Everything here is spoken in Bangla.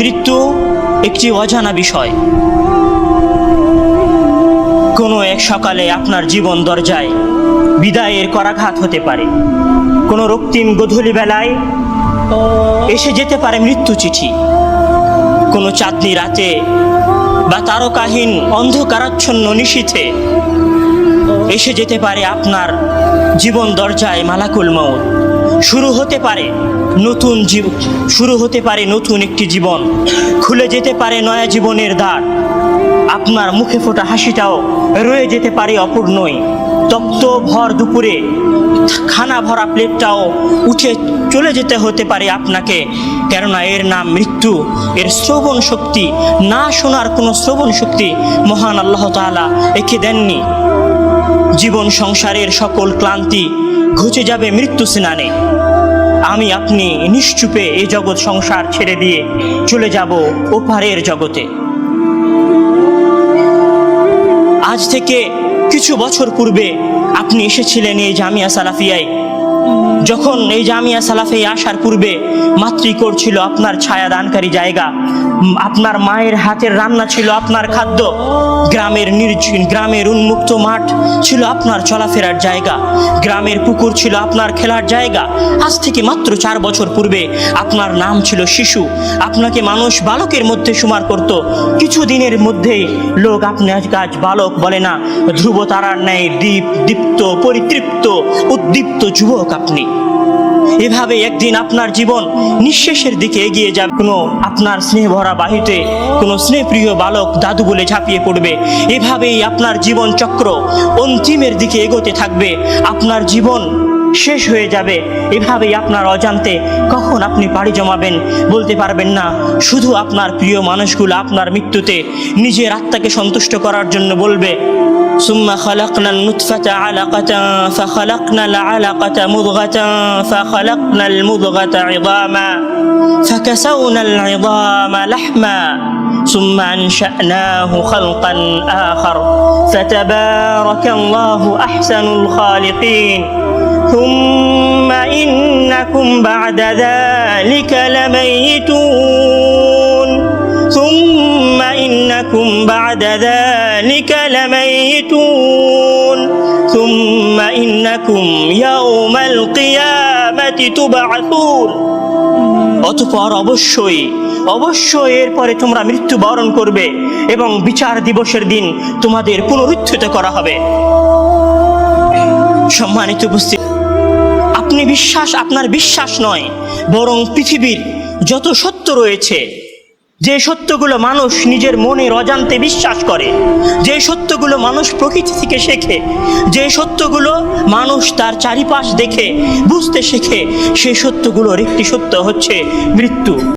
মৃত্যু একটি অজানা বিষয়। কোনো এক সকালে আপনার জীবন দরজায় বিদায়ের করাঘাত হতে পারে। কোনো রক্তিম গধূলি বেলায় এসে যেতে পারে মৃত্যু চিঠি। কোনো চাঁদনি রাতে বা তারকাহীন অন্ধকারাচ্ছন্ন নিশীথে এসে যেতে পারে আপনার জীবন দরজায় মালাকুল মৌত শুরু হতে পারে নতুন জীব শুরু হতে পারে নতুন একটি জীবন। খুলে যেতে পারে নয়া জীবনের দ্বার। আপনার মুখে ফোটা হাসিটাও রয়ে যেতে পারে অপূর্ণই। তপ্ত ভর দুপুরে খানা ভরা প্লেটটাও উঠে চলে যেতে হতে পারে আপনাকে। কেননা এর নাম মৃত্যু, এর শ্রবণ শক্তি। না শোনার কোনো শ্রবণ শক্তি মহান আল্লাহ তাআলা একে দেননি। জীবন সংসারের সকল ক্লান্তি ঘুচে যাবে মৃত্যু স্নানে। আমি আপনি নিশ্চুপে এই জগৎ সংসার ছেড়ে দিয়ে চলে যাব ওপারের জগতে। আজ থেকে কিছু বছর পূর্বে আপনি এসেছিলেন এই জামিয়া সালাফিয়ায়। যখন এই জামিয়া সালাফে আসার পূর্বে মাতৃকোর ছিল আপনার ছায়া দানকারী জায়গা আপনার মায়ের হাতের রান্না ছিল আপনার খাদ্য, গ্রামের নির্জন গ্রামের উন্মুক্ত মাঠ ছিল আপনার চলাফেরার জায়গা, গ্রামের পুকুর ছিল আপনার খেলার জায়গা। আজ থেকে মাত্র চার বছর পূর্বে আপনার নাম ছিল শিশু। আপনাকে মানুষ বালকের মধ্যে সুমার করত। কিছু দিনের মধ্যেই লোক আপনার কাজ বালক বলে না, ধ্রুব তারার ন্যায় দীপ, দীপ্ত, পরিতৃপ্ত, উদ্দীপ্ত যুবক আপনি। এভাবে একদিন আপনার জীবন নিঃশেষের দিকে এগিয়ে যাবে। কোনো আপনার স্নেহ ভরা বাহিতে, কোনো স্নেহপ্রিয় বালক দাদু বলে ঝাঁপিয়ে পড়বে। এভাবেই আপনার জীবন চক্র অন্তিমের দিকে এগোতে থাকবে। আপনার জীবন শেষ হয়ে যাবে এভাবেই আপনার অজান্তে কখন আপনি পাড়ি জমাবেন বলতে পারবেন না শুধু আপনার প্রিয় মানুষগুলো আপনার মৃত্যুতে নিজের আত্মাকে সন্তুষ্ট করার জন্য বলবে ثم خلقنا النطفة علقة فخلقنا العلقة مضغة فخلقنا المضغة عظاما فكسونا العظام لحما ثم أنشأناه خلقا آخر فتبارك الله أحسن الخالقين ثم إنكم بعد ذلك لميتون ثم إنكم بعد ذلك لميتون ثم إنكم يوم القيامة تبعثون অতপর অবশ্যই অবশ্যই এরপরে তোমরা মৃত্যুবরণ করবে এবং বিচার দিবসের দিন তোমাদের পুনরুত্থিত করা হবে সম্মানিত উপস্থিত। আপনি বিশ্বাস, আপনার বিশ্বাস নয়, বরং পৃথিবীর যত সত্য রয়েছে, যে সত্যগুলো মানুষ নিজের মনের অজান্তে বিশ্বাস করে, যে সত্যগুলো মানুষ প্রকৃতি থেকে শেখে, যে সত্যগুলো মানুষ তার চারিপাশ দেখে, বুঝতে শেখে সেই সত্যগুলোর একটি সত্য হচ্ছে মৃত্যু।